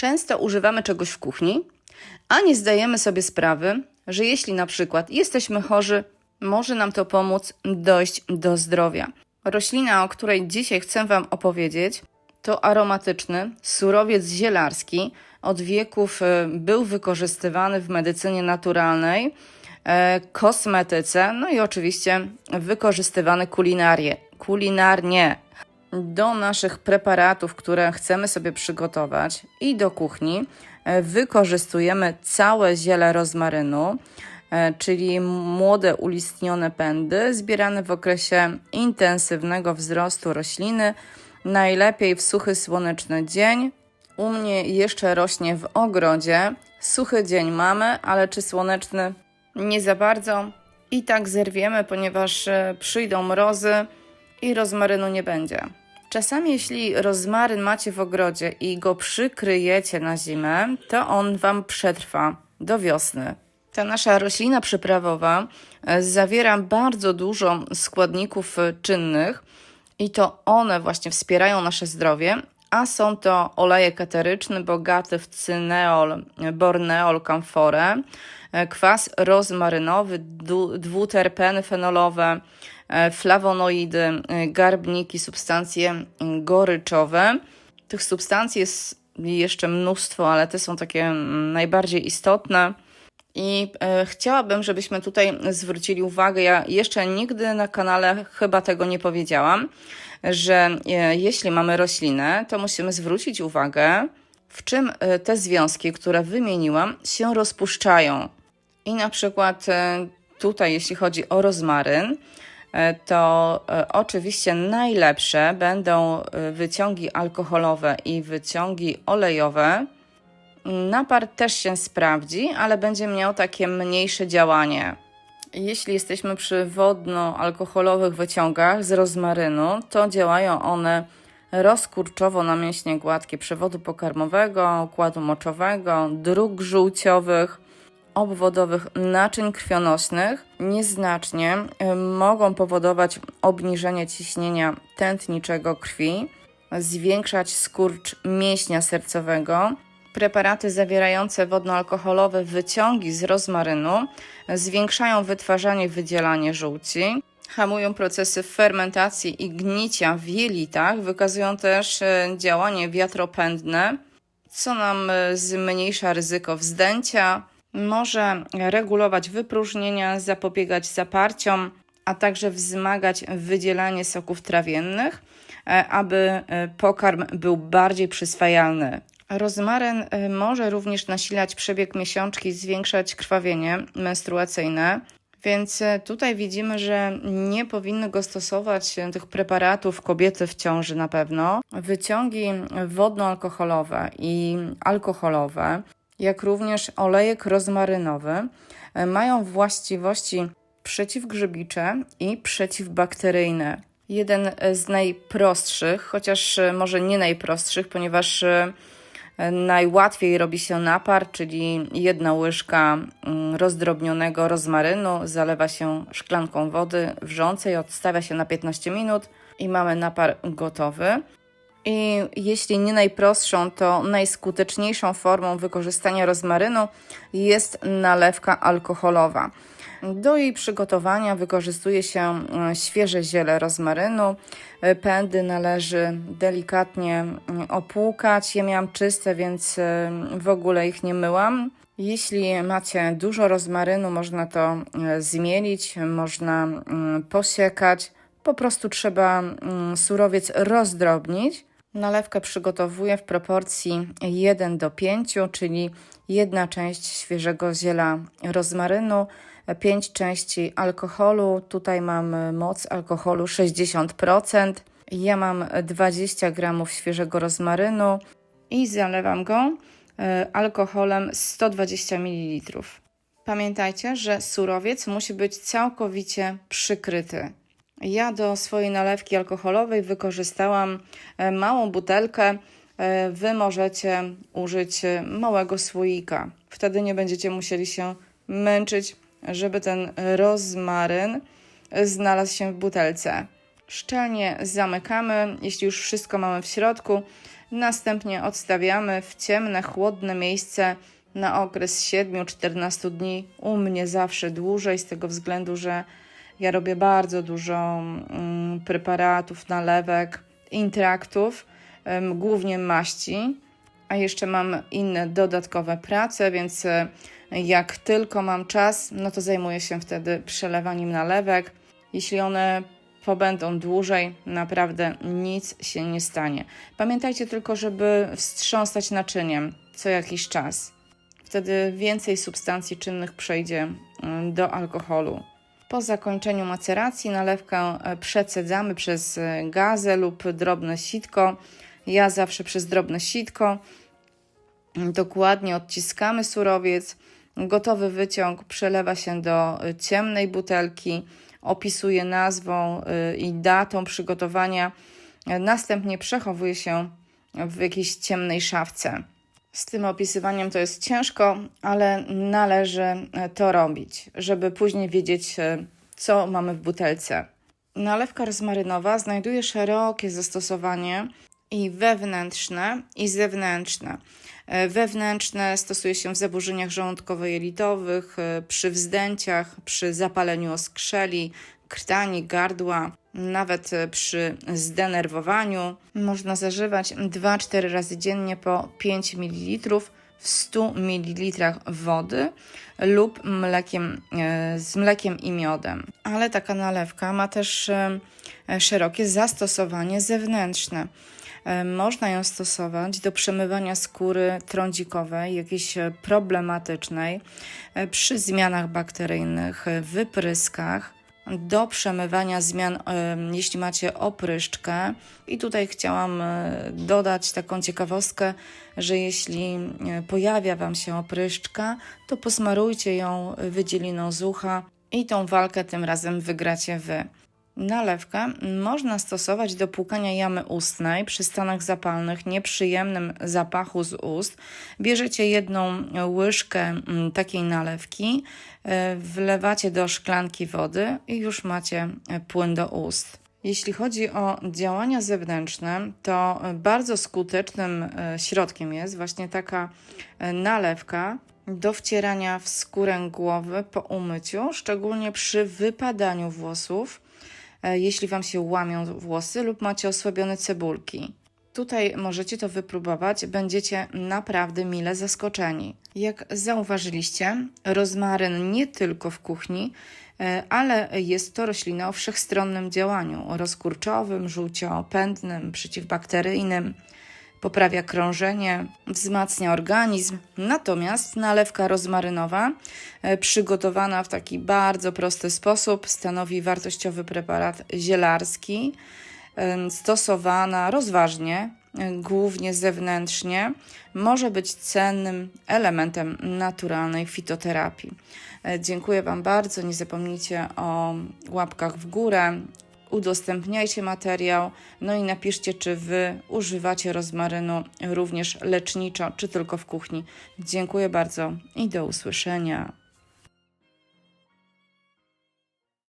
Często używamy czegoś w kuchni, a nie zdajemy sobie sprawy, że jeśli na przykład jesteśmy chorzy, może nam to pomóc dojść do zdrowia. Roślina, o której dzisiaj chcę Wam opowiedzieć, to aromatyczny surowiec zielarski. Od wieków e, był wykorzystywany w medycynie naturalnej, e, kosmetyce, no i oczywiście wykorzystywany kulinarię, kulinarnie. Do naszych preparatów, które chcemy sobie przygotować i do kuchni, e, wykorzystujemy całe ziele rozmarynu, e, czyli młode ulistnione pędy zbierane w okresie intensywnego wzrostu rośliny, najlepiej w suchy słoneczny dzień. U mnie jeszcze rośnie w ogrodzie. Suchy dzień mamy, ale czy słoneczny? Nie za bardzo. I tak zerwiemy, ponieważ e, przyjdą mrozy i rozmarynu nie będzie. Czasami, jeśli rozmaryn macie w ogrodzie i go przykryjecie na zimę, to on Wam przetrwa do wiosny. Ta nasza roślina przyprawowa e, zawiera bardzo dużo składników czynnych i to one właśnie wspierają nasze zdrowie, a są to olejek eteryczny bogaty w cyneol, borneol, kamforę, e, kwas rozmarynowy, dwuterpeny fenolowe, e, flawonoidy, e, garbniki, substancje goryczowe. Tych substancji jest jeszcze mnóstwo, ale te są takie mm, najbardziej istotne. I chciałabym, żebyśmy tutaj zwrócili uwagę. Ja jeszcze nigdy na kanale chyba tego nie powiedziałam, że e, jeśli mamy roślinę, to musimy zwrócić uwagę, w czym e, te związki, które wymieniłam, się rozpuszczają. I na przykład e, tutaj, jeśli chodzi o rozmaryn, to oczywiście najlepsze będą wyciągi alkoholowe i wyciągi olejowe. Napar też się sprawdzi, ale będzie miał takie mniejsze działanie. Jeśli jesteśmy przy wodno-alkoholowych wyciągach z rozmarynu, to działają one rozkurczowo na mięśnie gładkie przewodu pokarmowego, układu moczowego, dróg żółciowych, obwodowych naczyń krwionośnych. Nieznacznie y, mogą powodować obniżenie ciśnienia tętniczego krwi, zwiększać skurcz mięśnia sercowego, Preparaty zawierające wodnoalkoholowe wyciągi z rozmarynu zwiększają wytwarzanie wydzielanie żółci, hamują procesy fermentacji i gnicia w jelitach, wykazują też e, działanie wiatropędne, co nam e, zmniejsza ryzyko wzdęcia, może regulować wypróżnienia, zapobiegać zaparciom, a także wzmagać wydzielanie soków trawiennych, e, aby pokarm był bardziej przyswajalny. Rozmaryn y, może również nasilać przebieg miesiączki, zwiększać krwawienie menstruacyjne. Więc y, tutaj widzimy, że nie powinny go stosować y, tych preparatów kobiety w ciąży na pewno. Wyciągi wodno-alkoholowe i alkoholowe, jak również olejek rozmarynowy, mają właściwości przeciwgrzybicze i przeciwbakteryjne. Jeden z najprostszych, chociaż może nie najprostszych, ponieważ Najłatwiej robi się napar, czyli jedna łyżka mm, rozdrobnionego rozmarynu zalewa się szklanką wody wrzącej, odstawia się na 15 minut i mamy napar gotowy. I jeśli nie najprostszą, to najskuteczniejszą formą wykorzystania rozmarynu jest nalewka alkoholowa. Do jej przygotowania wykorzystuje się e, świeże ziele rozmarynu. E, pędy należy delikatnie mm, opłukać. Ja miałam czyste, więc e, w ogóle ich nie myłam. Jeśli macie dużo rozmarynu, można to zmielić, można mm, posiekać. Po prostu trzeba mm, surowiec rozdrobnić. Nalewkę przygotowuję w proporcji 1 do 5, czyli jedna część świeżego ziela rozmarynu, 5 części alkoholu. Tutaj mam moc alkoholu 60%. Ja mam 20 gramów świeżego rozmarynu i zalewam go e, alkoholem 120 ml. Pamiętajcie, że surowiec musi być całkowicie przykryty. Ja do swojej nalewki alkoholowej wykorzystałam e, małą butelkę. E, wy możecie użyć małego słoika. Wtedy nie będziecie musieli się męczyć żeby ten rozmaryn znalazł się w butelce. Szczelnie zamykamy, jeśli już wszystko mamy w środku. Następnie odstawiamy w ciemne, chłodne miejsce na okres 7-14 dni. U mnie zawsze dłużej, z tego względu, że ja robię bardzo dużo mm, preparatów, nalewek, intraktów, em, głównie maści, a jeszcze mam inne dodatkowe prace, więc e, jak tylko mam czas, no to zajmuję się wtedy przelewaniem nalewek. Jeśli one pobędą dłużej, naprawdę nic się nie stanie. Pamiętajcie tylko, żeby wstrząsać naczyniem co jakiś czas. Wtedy więcej substancji czynnych przejdzie mm, do alkoholu. Po zakończeniu maceracji nalewkę e, przecedzamy przez e, gazę lub drobne sitko. Ja zawsze przez drobne sitko. Dokładnie odciskamy surowiec. Gotowy wyciąg przelewa się do y, ciemnej butelki, opisuje nazwą i datą przygotowania. Następnie przechowuje się w jakiejś ciemnej szafce. Z tym opisywaniem to jest ciężko, ale należy e, to robić, żeby później wiedzieć, e, co mamy w butelce. Nalewka rozmarynowa znajduje szerokie zastosowanie i wewnętrzne, i zewnętrzne. E, Wewnętrzne stosuje się w zaburzeniach żołądkowo-jelitowych, przy wzdęciach, przy zapaleniu oskrzeli, krtani, gardła, nawet e, przy zdenerwowaniu. Można zażywać 2-4 razy dziennie po 5 ml w 100 ml wody lub mlekiem, e, z mlekiem i miodem. Ale taka nalewka ma też e, szerokie zastosowanie zewnętrzne. Można ją stosować do przemywania skóry trądzikowej, jakiejś problematycznej, przy zmianach bakteryjnych, wypryskach, do przemywania zmian, jeśli macie opryszczkę. I tutaj chciałam e, dodać taką ciekawostkę, że jeśli e, pojawia Wam się opryszczka, to posmarujcie ją wydzieliną z ucha i tą walkę tym razem wygracie Wy. Nalewkę można stosować do płukania jamy ustnej przy stanach zapalnych, nieprzyjemnym zapachu z ust. Bierzecie jedną łyżkę mm, takiej nalewki, e, wlewacie do szklanki wody i już macie e, płyn do ust. Jeśli chodzi o działania zewnętrzne, to bardzo skutecznym e, środkiem jest właśnie taka nalewka do wcierania w skórę głowy po umyciu, szczególnie przy wypadaniu włosów jeśli Wam się łamią włosy lub macie osłabione cebulki. Tutaj możecie to wypróbować, będziecie naprawdę mile zaskoczeni. Jak zauważyliście, rozmaryn nie tylko w kuchni, e, ale jest to roślina o wszechstronnym działaniu rozkurczowym, żółciopędnym, przeciwbakteryjnym poprawia krążenie, wzmacnia organizm. Natomiast nalewka rozmarynowa, e, przygotowana w taki bardzo prosty sposób, stanowi wartościowy preparat zielarski, em, stosowana rozważnie, e, głównie zewnętrznie, może być cennym elementem naturalnej fitoterapii. E, Dziękuję Wam bardzo. Nie zapomnijcie o łapkach w górę, udostępniajcie materiał, no i napiszcie, czy Wy używacie rozmarynu również leczniczo, czy tylko w kuchni. Dziękuję bardzo i do usłyszenia.